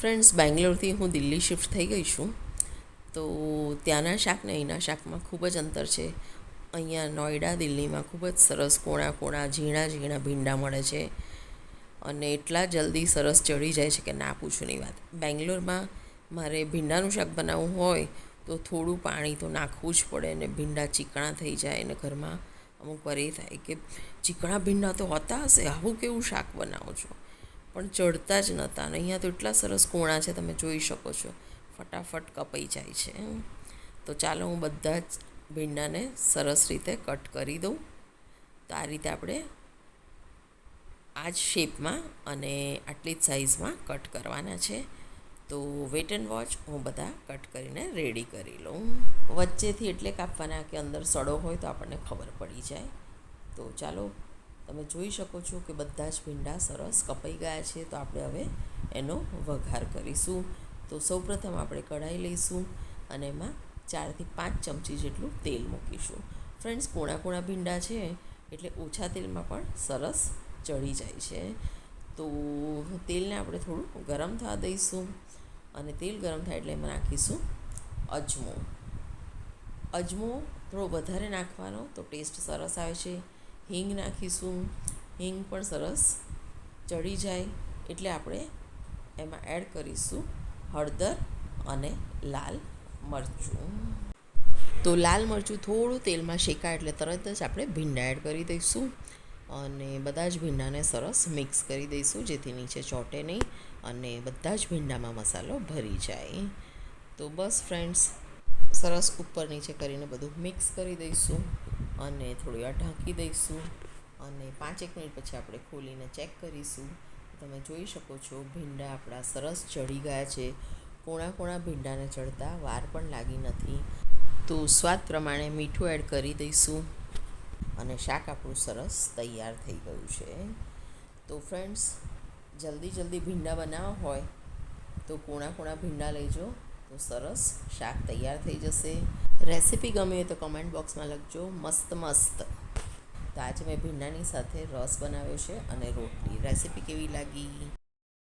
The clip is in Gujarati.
ફ્રેન્ડ્સ બેંગ્લોરથી હું દિલ્હી શિફ્ટ થઈ ગઈ છું. તો ત્યાંના શાક ને અહીંના શાકમાં ખૂબ જ અંતર છે. અહીંયા નોઈડા દિલ્હીમાં ખૂબ જ સરસ કોણા કોણા, ઝીણા ઝીણા ભીંડા મળે છે. અને એટલા જલ્દી સરસ ચડી જાય છે કે ના પૂછવાની વાત. બેંગ્લોરમાં મારે ભીંડાનું શાક બનાવવું હોય તો થોડું પાણી તો નાખવું જ પડે અને ભીંડા ચીકણા થઈ જાય અને ઘરમાં અમુક વાર એ થાય કે ચીકણા ભીંડા તો હોતા હશે, આવું કેવું શાક બનાવો છો? પણ ચડતા જ નહોતા અને અહીંયા તો એટલા સરસ કોણા છે, તમે જોઈ શકો છો. ફટાફટ કપાઈ જાય છે. તો ચાલો હું બધા જ ભીંડાને સરસ રીતે કટ કરી દઉં. તો આ રીતે આપણે આ જ શેપમાં અને આટલી જ સાઇઝમાં કટ કરવાના છે. તો વેટ એન્ડ વોચ હું બધા કટ કરીને રેડી કરી લઉં. વચ્ચેથી એટલે કાપવાના કે અંદર સડો હોય તો આપણને ખબર પડી જાય. તો ચાલો તમે જોઈ શકો છો કે બધા જ ભીંડા સરસ કપાઈ ગયા છે, તો આપણે હવે એનો વઘાર કરીશું. તો સૌપ્રથમ આપણે કઢાઈ લઈશું અને એમાં ચારથી પાંચ ચમચી જેટલું તેલ મૂકીશું. ફ્રેન્ડ્સ, કોણા કોણા ભીંડા છે, એટલે ઓછા તેલમાં પણ સરસ ચડી જાય છે. તો તેલને આપણે થોડું ગરમ થવા દઈશું અને તેલ ગરમ થાય એટલે એમાં નાખીશું અજમો. અજમો થોડો વધારે નાખવાનો તો ટેસ્ટ સરસ આવે છે. હિંગ નાખીશું. હિંગ પણ સરસ ચડી જાય એટલે આપણે એમાં એડ કરીશું હળદર અને લાલ મરચું. તો લાલ મરચું થોડું તેલમાં શેકાય એટલે તરત જ આપણે ભીંડા એડ કરી દઈશું અને બધા જ ભીંડાને સરસ મિક્સ કરી દઈશું જેથી નીચે ચોટે નહીં અને બધા જ ભીંડામાં મસાલો ભરી જાય. તો બસ ફ્રેન્ડ્સ સરસ ઉપર નીચે કરીને બધું મિક્સ કરી દઈશું. અને થોડી વાર ઢાંકી દઈશું અને પાંચેક મિનિટ પછી આપણે ખોલીને ચેક કરીશું. તમે જોઈ શકો છો, ભીંડા આપણા સરસ ચડી ગયા છે. કોણા કોણા ભીંડાને ચડતા વાર પણ લાગી નથી. તો સ્વાદ પ્રમાણે મીઠું એડ કરી દઈશું અને શાક આપણું સરસ તૈયાર થઈ ગયું છે. તો ફ્રેન્ડ્સ જલ્દી જલ્દી ભીંડા બનાવવા હોય તો કોણા કોણા ભીંડા લેજો તો સરસ શાક તૈયાર થઈ જશે. રેસીપી ગમે હોય તો કમેન્ટ બોક્સમાં લખજો. મસ્ત મસ્ત. તો આજે મેં ભીંડાની સાથે રસ બનાવ્યો છે અને રોટલી. રેસીપી કેવી લાગી?